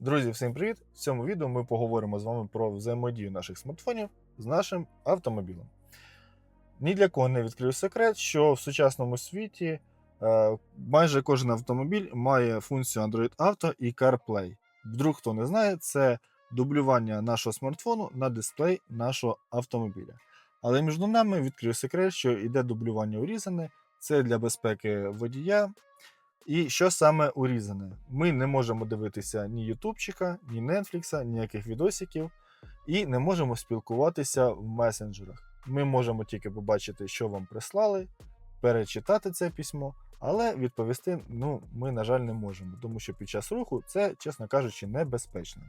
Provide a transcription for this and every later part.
Друзі, всім привіт! В цьому відео ми поговоримо з вами про взаємодію наших смартфонів з нашим автомобілем. Ні для кого не відкрию секрет, що в сучасному світі е, майже кожен автомобіль має функцію Android Auto і CarPlay. Вдруг хто не знає, це дублювання нашого смартфону на дисплей нашого автомобіля. Але між нами відкрию секрет, що йде дублювання урізане, це для безпеки водія. І що саме урізане? Ми не можемо дивитися ні Ютубчика, ні Нетфлікса, ніяких відосиків, і не можемо спілкуватися в месенджерах. Ми можемо тільки побачити, що вам прислали, перечитати це письмо, але відповісти ну, ми, на жаль, не можемо, тому що під час руху це, чесно кажучи, небезпечно.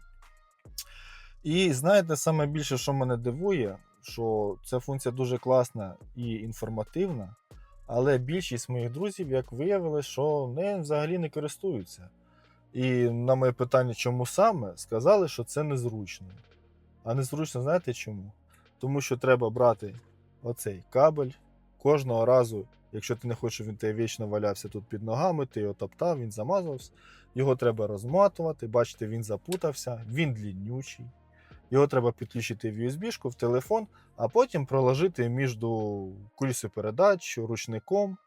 І знаєте, саме більше, що мене дивує, що ця функція дуже класна і інформативна. Але більшість моїх друзів, як виявили, що нею взагалі не користуються. І на моє питання, чому саме, сказали, що це незручно. А незручно, знаєте чому? Тому що треба брати оцей кабель кожного разу, якщо ти не хочеш, він тебе вічно валявся тут під ногами, ти його топтав, він замазався. Його треба розматувати, бачите, він запутався, він дліннючий. Його треба підключити в USB-шку в телефон, а потім проложити між кулісою передач, ручником,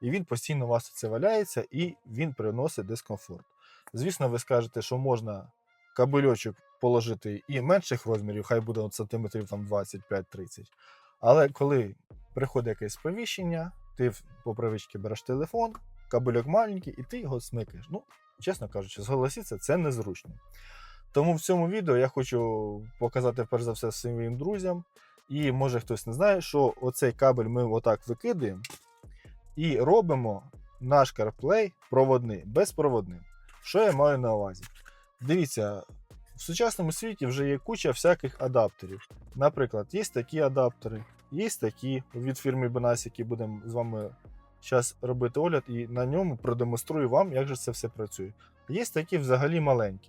і він постійно у вас це валяється і він приносить дискомфорт. Звісно, ви скажете, що можна кабельочок положити і менших розмірів, хай буде от сантиметрів там 25-30. Але коли приходить якесь сповіщення, ти по привичці береш телефон, кабельок маленький, і ти його смикаєш. Ну, чесно кажучи, зголосіться, це незручно. Тому в цьому відео я хочу показати перш за все своїм друзям. І може хтось не знає, що оцей кабель ми отак викидаємо і робимо наш CarPlay проводний, безпроводним. Що я маю на увазі? Дивіться, в сучасному світі вже є куча всяких адаптерів. Наприклад, є такі адаптери, є такі від фірми Benas, які будемо з вами зараз робити огляд, і на ньому продемонструю вам, як же це все працює. Є такі взагалі маленькі.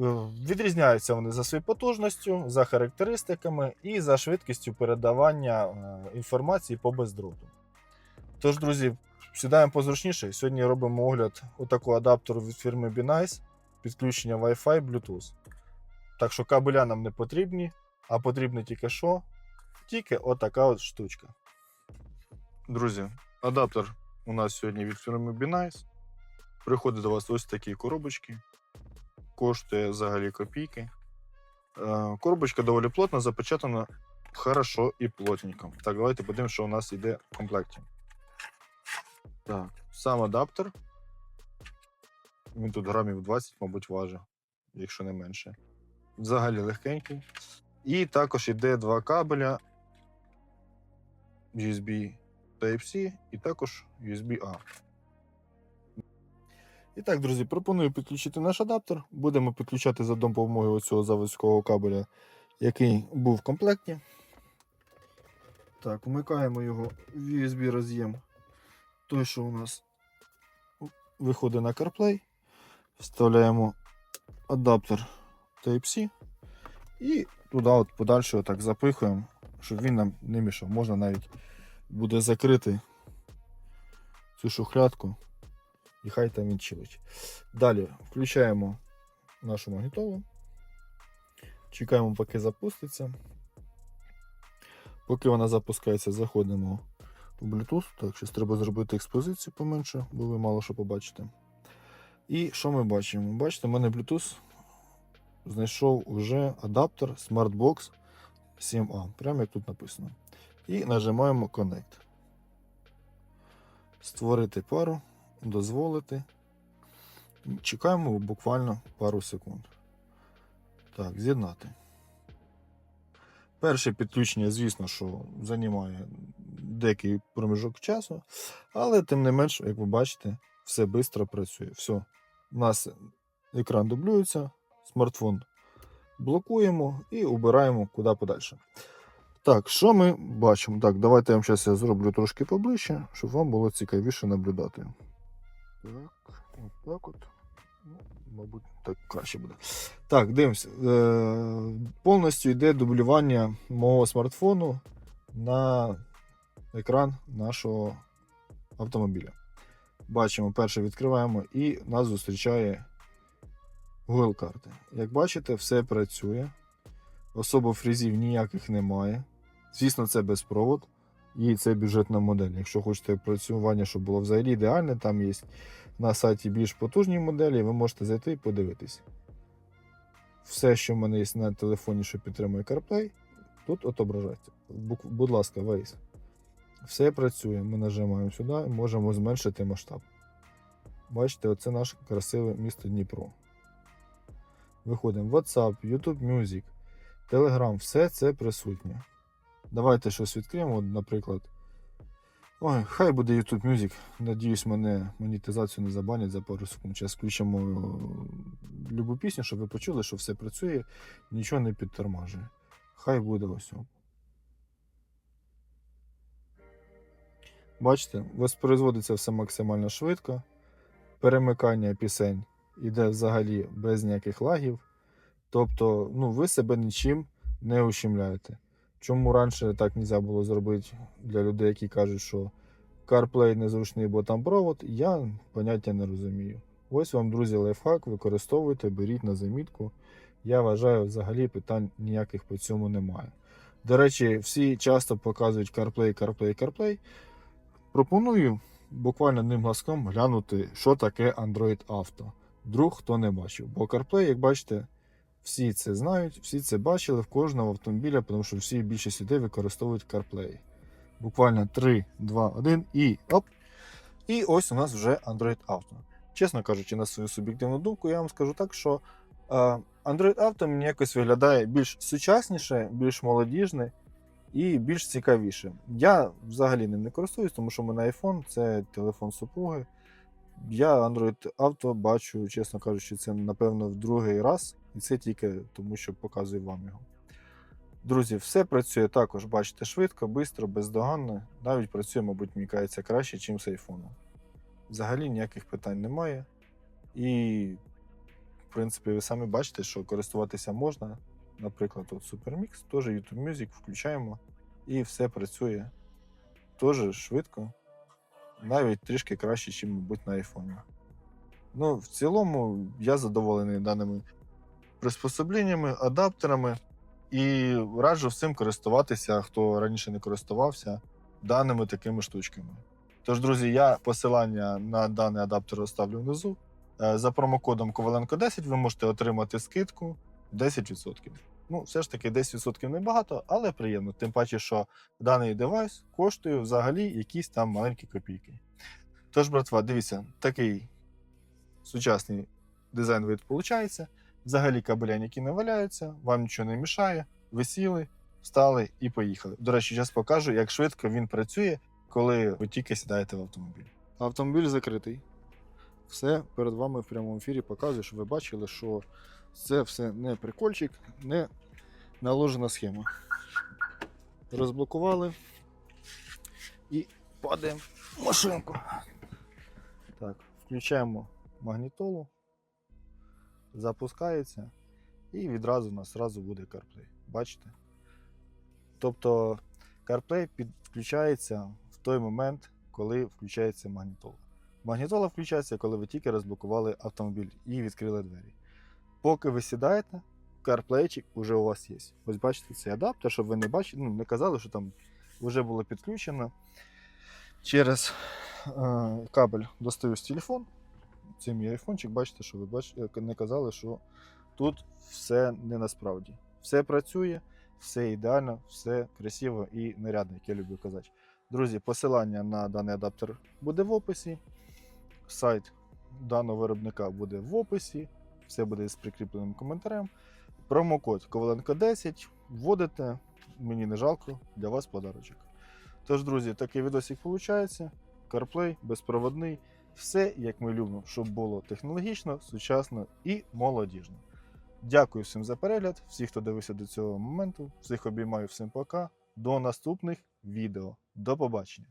Е, Відрізняються вони за своєю потужністю, за характеристиками і за швидкістю передавання е, інформації по бездроту. Тож, друзі, сідаємо позручніше. Сьогодні робимо огляд отакого адаптеру від фірми Benice, підключення Wi-Fi Bluetooth. Так що кабеля нам не потрібні, а потрібно тільки що? Тільки отака от штучка. Друзі, адаптер у нас сьогодні від фірми Benice. Приходить до вас ось такі коробочки коштує взагалі копійки. Е, Коробочка доволі плотна, запечатана хорошо і плотненько. Так, давайте подивимося, що у нас йде в комплекті. Так, сам адаптер. Він тут грамів 20, мабуть, важить, якщо не менше. Взагалі легкенький. І також йде два кабеля USB Type-C і також USB-A. І так, друзі, пропоную підключити наш адаптер. Будемо підключати за допомогою цього заводського кабеля, який був в комплекті. Так, вмикаємо його в USB роз'єм. Той, що у нас виходить на CarPlay. Вставляємо адаптер Type-C і туди от подальше отак запихуємо, щоб він нам не мішав. Можна навіть буде закрити цю шухлядку і хай там він чилить. Далі включаємо нашу магнітолу. Чекаємо, поки запуститься. Поки вона запускається, заходимо в Bluetooth. Так, щось треба зробити експозицію поменше, бо ви мало що побачите. І що ми бачимо? Бачите, в мене Bluetooth знайшов уже адаптер SmartBox 7A. Прямо як тут написано. І нажимаємо Connect. Створити пару дозволити. Чекаємо буквально пару секунд. Так, з'єднати. Перше підключення, звісно, що займає деякий проміжок часу, але тим не менш, як ви бачите, все швидко працює. Все, у нас екран дублюється, смартфон блокуємо і обираємо куди подальше. Так, що ми бачимо? Так, давайте я вам зараз зроблю трошки поближче, щоб вам було цікавіше наблюдати. Так, от так от. Ну, мабуть, так краще буде. Так, дивимося. Е, повністю йде дублювання мого смартфону на екран нашого автомобіля. Бачимо, перше відкриваємо і нас зустрічає Google карти. Як бачите, все працює. Особо фрізів ніяких немає. Звісно, це безпровод. І це бюджетна модель. Якщо хочете працювання, щоб було взагалі ідеальне, там є на сайті більш потужні моделі, ви можете зайти і подивитись. Все, що в мене є на телефоні, що підтримує CarPlay, тут отображається. Будь ласка, Waze. Все працює. Ми нажимаємо сюди і можемо зменшити масштаб. Бачите, оце наше красиве місто Дніпро. Виходимо в WhatsApp, YouTube Music, Telegram, все це присутнє. Давайте щось відкриємо, от, наприклад. Ой, хай буде YouTube Music. Надіюсь, мене монетизацію не забанять за пару секунд. Зараз включимо е, любу пісню, щоб ви почули, що все працює, нічого не підтормажує. Хай буде ось. Бачите, воспроизводиться все максимально швидко. Перемикання пісень іде взагалі без ніяких лагів. Тобто, ну, ви себе нічим не ущемляєте. Чому раніше так не можна було зробити для людей, які кажуть, що CarPlay незручний, бо там провод, я поняття не розумію. Ось вам, друзі, лайфхак, використовуйте, беріть на замітку. Я вважаю, взагалі питань ніяких по цьому немає. До речі, всі часто показують CarPlay, CarPlay, CarPlay. Пропоную буквально одним глазком глянути, що таке Android Auto. Друг, хто не бачив. Бо CarPlay, як бачите, всі це знають, всі це бачили в кожному автомобілі, тому що всі більшість людей використовують CarPlay. Буквально 3, 2, 1 і оп. І ось у нас вже Android Auto. Чесно кажучи, на свою суб'єктивну думку, я вам скажу так, що е, Android Auto мені якось виглядає більш сучасніше, більш молодіжне і більш цікавіше. Я взагалі ним не користуюсь, тому що в мене iPhone це телефон супруги. Я Android Auto бачу, чесно кажучи, це напевно в другий раз, і це тільки тому, що показую вам його. Друзі, все працює також, бачите, швидко, швидко, бездоганно. Навіть працює, мабуть, мені кажеться, краще, ніж з айфоном. Взагалі ніяких питань немає. І, в принципі, ви самі бачите, що користуватися можна. Наприклад, от SuperMix, теж YouTube Music включаємо, і все працює теж швидко, навіть трішки краще, ніж, мабуть, на айфоні. Ну, в цілому, я задоволений даними приспособленнями, адаптерами. І раджу всім користуватися, хто раніше не користувався даними такими штучками. Тож, друзі, я посилання на даний адаптер оставлю внизу. Е, За промокодом Коваленко 10 ви можете отримати скидку 10%. Ну, все ж таки, 10% небагато, але приємно. Тим паче, що даний девайс коштує взагалі якісь там маленькі копійки. Тож, братва, дивіться, такий сучасний дизайн вид виходить. Взагалі кабеля, які не валяються, вам нічого не мішає. Ви сіли, встали і поїхали. До речі, зараз покажу, як швидко він працює, коли ви тільки сідаєте в автомобіль. Автомобіль закритий. Все перед вами в прямому ефірі показує, щоб ви бачили, що це все не прикольчик, не наложена схема. Розблокували і падаємо в машинку. Так, включаємо магнітолу запускається, і відразу у нас зразу буде CarPlay. Бачите? Тобто CarPlay підключається в той момент, коли включається магнітола. Магнітола включається, коли ви тільки розблокували автомобіль і відкрили двері. Поки ви сідаєте, CarPlay вже у вас є. Ось бачите цей адаптер, щоб ви не бачили, ну, не казали, що там вже було підключено. Через е, кабель достаю з телефон. Це мій айфончик, бачите, що ви бачите, не казали, що тут все не насправді. Все працює, все ідеально, все красиво і нарядно, як я люблю казати. Друзі, посилання на даний адаптер буде в описі. Сайт даного виробника буде в описі. Все буде з прикріпленим коментарем. Промокод Коваленко 10. Вводите, мені не жалко, для вас подарочок. Тож, друзі, такий відосик виходить. CarPlay, безпроводний. Все, як ми любимо, щоб було технологічно, сучасно і молодіжно. Дякую всім за перегляд, всіх, хто дивився до цього моменту. Всіх обіймаю, всім пока. До наступних відео. До побачення.